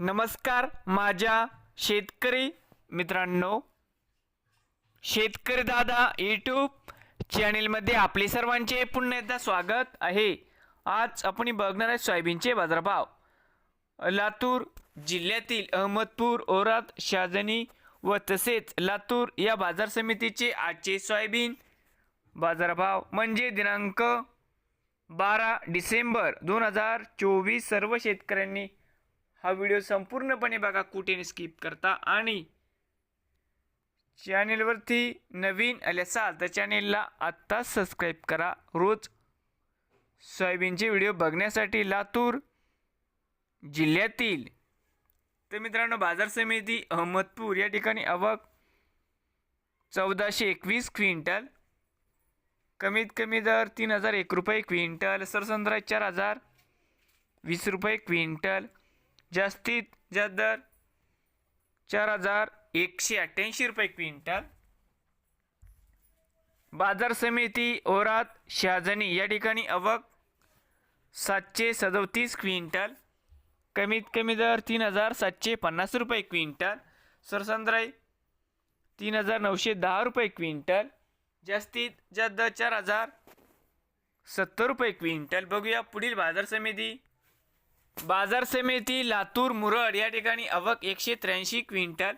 नमस्कार माझ्या शेतकरी मित्रांनो. शेतकरी दादा यूट्यूब चॅनेलमध्ये आपले सर्वांचे पुन्हा एकदा स्वागत आहे. आज आपण बघणार आहे सोयाबीनचे बाजारभाव. लातूर जिल्ह्यातील अहमदपूर ओरात शाजनी व तसेच लातूर या बाजार समितीचे आजचे सोयाबीन बाजारभाव म्हणजे दिनांक बारा डिसेंबर दोन हजार चोवीस सर्व शेतकऱ्यांनी हा व्हिडिओ संपूर्णपणे बघा कुठे स्किप करता. आणि चॅनेलवरती नवीन आले असाल तर चॅनेलला आत्ताच सबस्क्राईब करा. रोज सोयाबीनचे व्हिडिओ बघण्यासाठी लातूर जिल्ह्यातील तर मित्रांनो बाजार समिती अहमदपूर या ठिकाणी आवक चौदाशे एकवीस क्विंटल कमीत कमी दर तीन हजार एक रुपये क्विंटल सरसंद्रा चार हजार वीस रुपये क्विंटल जास्तीत जास्त दर चार हजार एकशे अठ्ठ्याऐंशी रुपये क्विंटल. बाजार समिती ओरात शहाजनी या ठिकाणी अवक सातशे सदोतीस क्विंटल. कमीत कमी दर तीन हजार सातशे पन्नास रुपये क्विंटल. सरसंद्राई तीन हजार नऊशे दहा रुपये क्विंटल. जास्तीत जास्त चार हजार सत्तर रुपये क्विंटल. बघूया पुढील बाजार समिती बाजार समिती लातूर मुरड या ठिकाणी आवक एकशे त्र्याऐंशी क्विंटल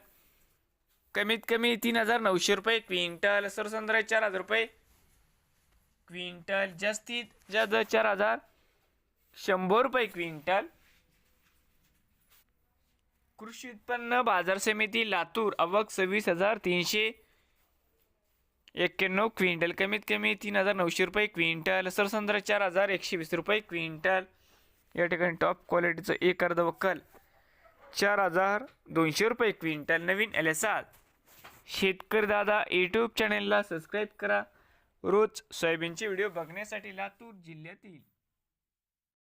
कमीत कमी तीन हजार नऊशे रुपये क्विंटल सरसंद्रा चार हजार रुपये क्विंटल जास्तीत जास्त चार हजार शंभर रुपये क्विंटल. कृषी उत्पन्न बाजार समिती लातूर आवक सव्वीस हजार तीनशे एक्क्याण्णव क्विंटल कमीत कमी तीन हजार नऊशे रुपये क्विंटल सरसंद्रा चार हजार एकशे वीस रुपये क्विंटल. या ठिकाणी टॉप क्वालिटीचं एक अर्ध वक्कल चार हजार दोनशे रुपये क्विंटल नवीन एल एस आर शेतकरी दादा यूट्यूब चॅनेलला सबस्क्राईब करा. रोज सोयाबीनचे व्हिडिओ बघण्यासाठी लातूर जिल्ह्यातील